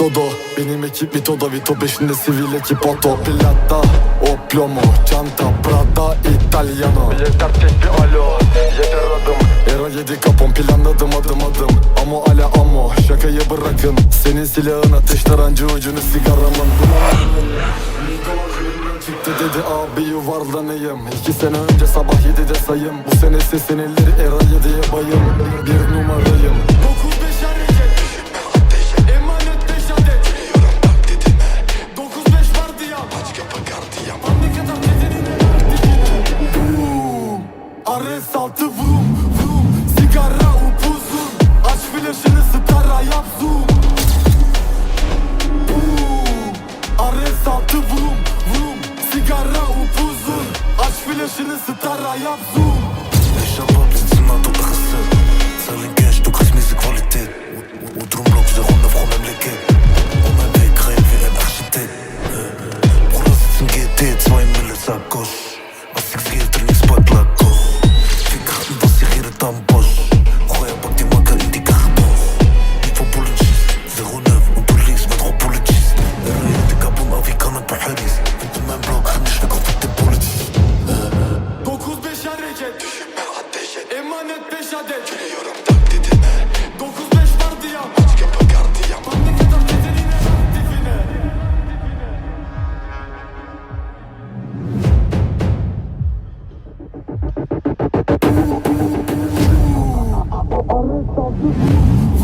Dodo Benim ekip Vito'da Vito peşinde sivil ekip Otto Pilatta O plomo Çanta Prada Italiano. Yeter tek bir alo. Yeter adım Era yedi kapon planladım adım adım. Amo ale amo Şakayı bırakın. Senin silahın ateş tarancı ucunu sigaramın. Çıktı dedi abi yuvarlanayım. İki sene önce sabah yedide sayım. Bu sene seslenirleri era yediye bayım. Bir numarayım Ares altı vum vum. Sigara upuzun. Aç flaşını stara yap zoom Ares altı vum vum. Sigara upuzun. Aç flaşını stara yap zoom Shabab sitzen hart op de Emanet 5 adet. 9-5 vardı ya. Ne kadar bedenine dibine Sigara upuzun Aç